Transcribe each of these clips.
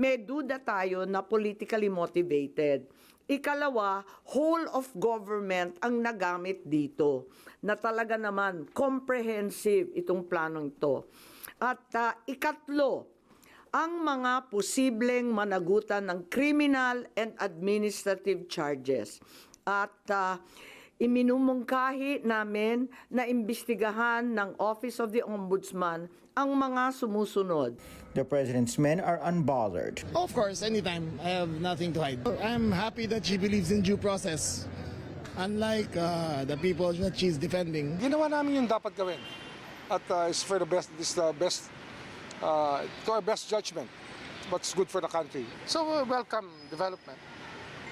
may duda tayo na politically motivated. Ikalawa, whole of government ang nagamit dito na talaga naman comprehensive itong planong ito. At ah, ikatlo, ang mga posibleng managutan ng criminal and administrative charges. At ah, iminumungkahi namin na imbestigahan ng Office of the Ombudsman ang mga sumusunod. The president's men are unbothered. Of course, anytime. I have nothing to hide. I'm happy that she believes in due process. Unlike uh, the people that she's defending. ginawa namin yung dapat gawin. At uh, it's for the best, this the best, uh, to our best judgment. What's good for the country. So, uh, welcome development.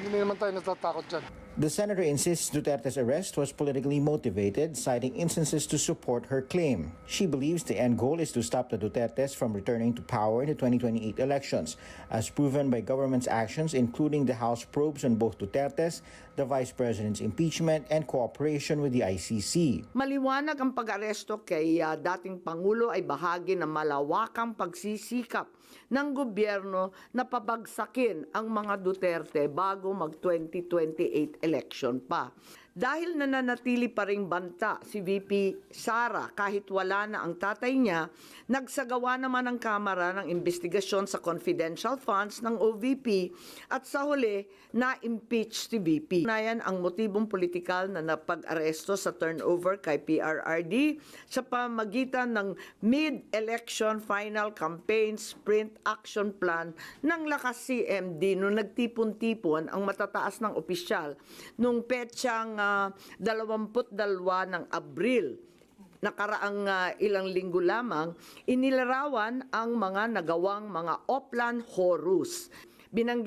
Hindi naman tayo natatakot dyan. The senator insists Duterte's arrest was politically motivated, citing instances to support her claim. She believes the end goal is to stop the Dutertes from returning to power in the 2028 elections, as proven by government's actions, including the House probes on both Dutertes, the vice president's impeachment, and cooperation with the ICC. Maliwanag ang pag-aresto kay ah, dating Pangulo ay bahagi ng malawakang pagsisikap ng gobyerno na pabagsakin ang mga Duterte bago mag-2028 election pa. Dahil nananatili pa ring banta si VP Sara kahit wala na ang tatay niya, nagsagawa naman ang Kamara ng investigasyon sa confidential funds ng OVP at sa huli na-impeach si VP. Nayan ang motibong politikal na napag-aresto sa turnover kay PRRD sa pamagitan ng mid-election final campaign sprint action plan ng lakas CMD nung nagtipon-tipon ang matataas ng opisyal nung petsang ah, 22 ng Abril nakaraang ah, ilang linggo lamang, inilarawan ang mga nagawang mga Oplan Horus. Binanggit